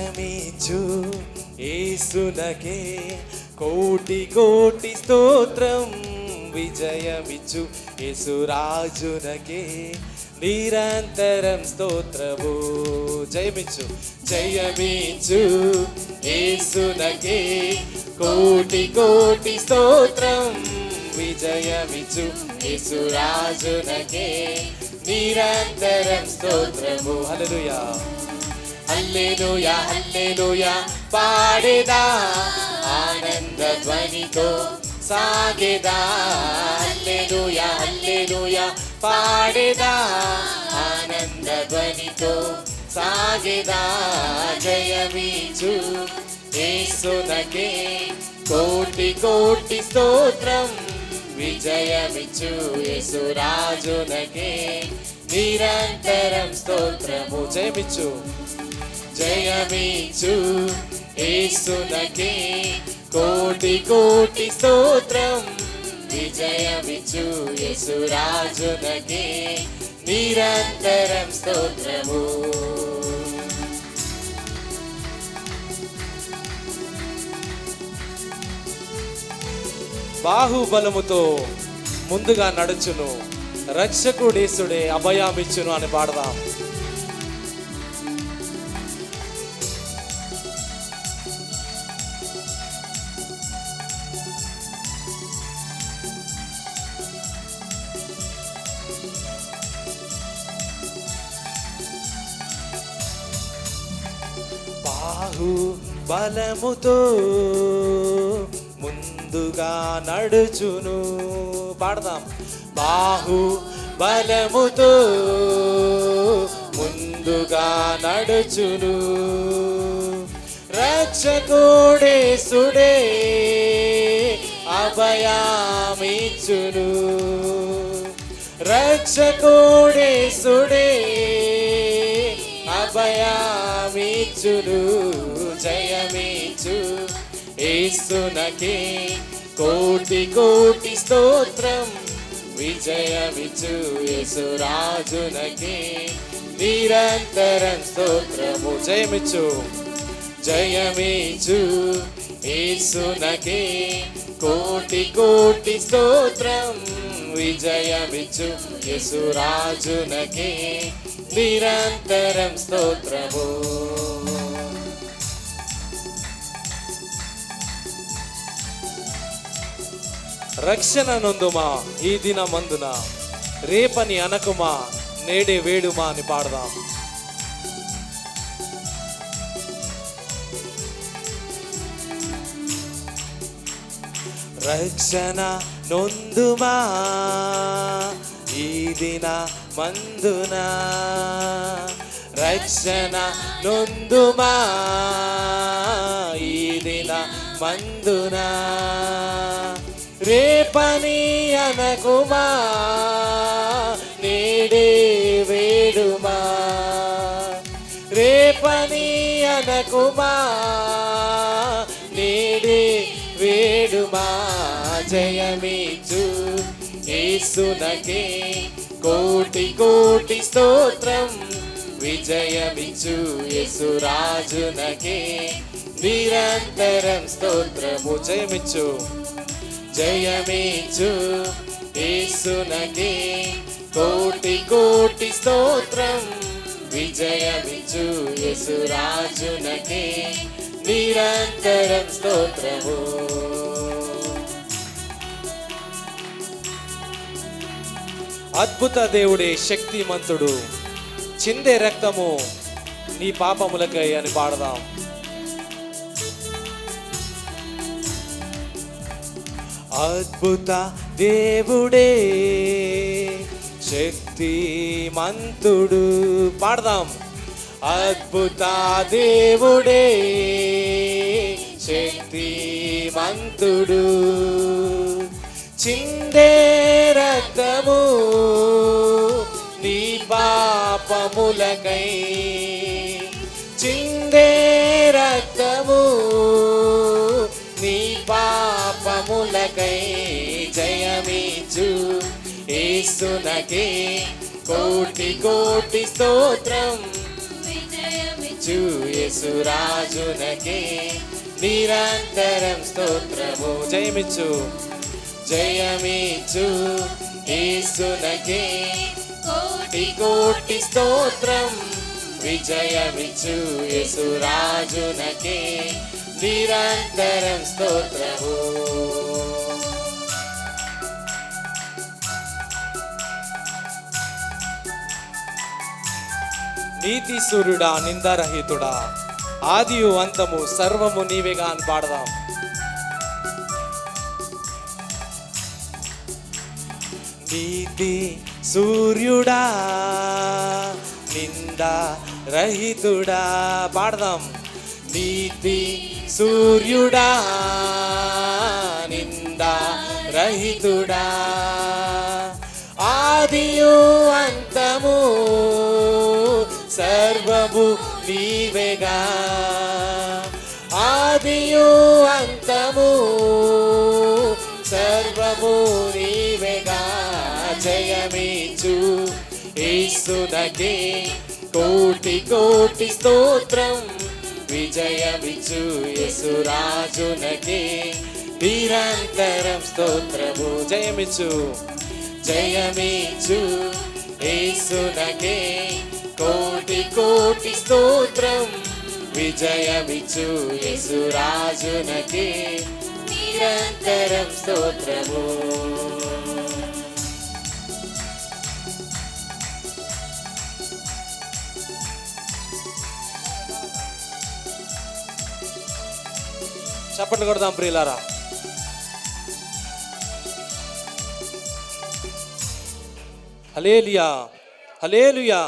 జయమిచ్చు ఏసునకే కోటి కోటి స్తోత్రం విజయమిచ్చు యేసురాజునకే నిరంతరం స్తోత్రము జయమిచ్చు జయమిచ్చు ఏసునకే కోటి కోటి స్తోత్రం విజయమిచ్చు యేసురాజునకే నిరంతరం స్తోత్రము. హల్లెలూయా. హల్లెలూయా హల్లెలూయా పాడేదా ఆనంద ధ్వనితో సాగేదా హల్లెలూయా హల్లెలూయా పాడేదా ఆనంద ధ్వనితో సాగేదా జయమీచు యేసునకే కోటి కోటి స్తోత్రం విజయమిచ్చు యేసురాజునకే నిరంతరం స్తోత్రము జయమిచ్చు జయమిచ్చు ఏసునకే. కోటి కోటి స్తోత్రం. విజయమిచ్చు యేసురాజునకే. నిరంతరం స్తోత్రము. బాహుబలముతో ముందుగా నడుచును. రక్షకుడేసుడే అభయామిచ్చును అని పాడదాం. బాహు బలముతో ముందుగా నడుచును. పాడదాం. బాహు బలముతో ముందుగా నడుచును. రక్షకుడే సుడే అభయామిచ్చును. రక్షకుడే సుడే అభయామిచ్చును జయమిచ్చు ఏసునకే కోటి కోటి స్తోత్రం. విజయమిచ్చు యేసురాజునకే నిరంతరం స్తోత్రము జయమిచ్చు. జయమిచ్చు ఏసునకే కోటి కోటి స్తోత్రం. విజయమిచ్చు యేసురాజునకే నిరంతరం స్తోత్రము. రక్షణ నొందుమా ఈ దిన మందున రేపని అనకుమా నేడే వేడుమా అని పాడదాం. రక్షణ నొందుమా ఈ దిన మందున? రక్షణ నొందుమా? ఈ దిన మందున? రేపని అనకుమా? నేడే వేడుమా? రేపని అనకుమా? నేడే వేడుమా? జయమిచ్చు ఏసునకే కోటి కోటి స్తోత్రం. విజయమిచ్చు యేసురాజునకే నిరంతరం స్తోత్రము జయమిచ్చు. జయమిచ్చు యేసునకే. కోటి కోటి స్తోత్రం. విజయమిచ్చు యేసురాజునకే నిరంతరం స్తోత్రము. అద్భుత దేవుడే శక్తిమంతుడు. చిందే రక్తము నీ పాపములకై అని పాడదాం. అద్భుత దేవుడే శక్తిమంతుడు. పాడదాం. అద్భుత దేవుడే శక్తిమంతుడు. చిందే రక్తము నీ పాపములకై. చిందే రక్తము నీ పాపములకై జయమీచు ఏసునకే కోటి కోటి స్తోత్రం. విజయమిచ్చు జయమిచ్చు యేసురాజునకే నిరంతరం స్తోత్రము. జయమిచ్చు. జయమిచ్చు. ఏసునకే కోటి కోటి స్తోత్రం. విజయమిచ్చు యేసురాజునకే నిరంతరం స్తోత్రము. నీతి సూర్యుడా నిందారహితుడా. ఆదియు అంతము సర్వము నీవేగా అని పాడదాం. నీతి సూర్యుడా నిందా రహితుడా. పాడదాం. నీతి సూర్యుడా నిందా రహితుడా. ఆదియు అంతము సర్వము నీవేగా. ఆదియు అంత జయమిచ్చు యేసునకే కోటి కోటి స్తోత్రం. విజయమిచ్చు యేసురాజునకే నిరంతరం స్తోత్రము జయమిచ్చు. జయమిచ్చు యేసునకే కోటి కోటి స్తోత్రం. విజయమిచ్చు యేసురాజునకే నిరంతరం స్తోత్రము. చప్పట్లు కొడదాం ప్రియులారా. Hallelujah hallelujah